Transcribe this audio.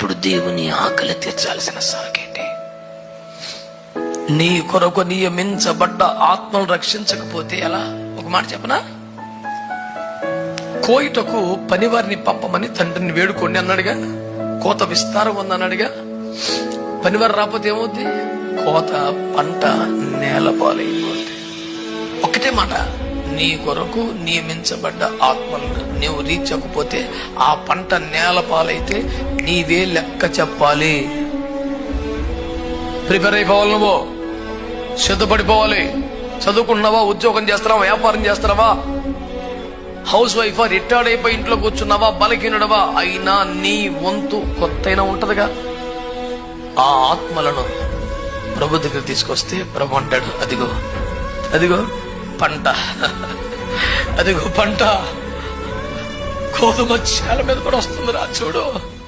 ఇప్పుడు దేవుని ఆకలి తీర్చాల్సిన సాకేంటి? నీ కొరకు నియమించబడ్డ ఆత్మను రక్షించకపోతే ఎలా? ఒక మాట చెప్పనా? కోయిటకు పనివారిని పంపమని తండ్రిని వేడుకోండి అన్నాడుగా. కోత విస్తారం ఉందన్నాడుగా. పనివారు రాకపోతే ఏమవుద్ది? కోత పంట నేల పాలైపోద్ది. ఒకటే మాట నీ కొరకు నియమించబడ్డ ఆత్మలను నీవు రీచకపోతే ఆ పంట నేల పాలైతే నీదే లెక్క చెప్పాలి. ప్రిపేర్ అయిపోవాలి నువ్వు. సిద్ధపడిపోవాలి. చదువుకుంటున్నావా ఉద్యోగం చేస్తున్నావా? వ్యాపారం చేస్తున్నావా? House wife? రిటైర్డ్ అయిపోయి ఇంట్లో కూర్చున్నావా? బలహీనుడవా? అయినా నీ వంతు కొత్తైనా ఉంటదిగా. ఆ ఆత్మలను ప్రభు దగ్గర తీసుకొస్తే ప్రభు అంటాడు అదిగో అదిగో పంట. అదిగో పంట. గోధుమ చేల మీద కూడా వస్తుంది రా చూడు.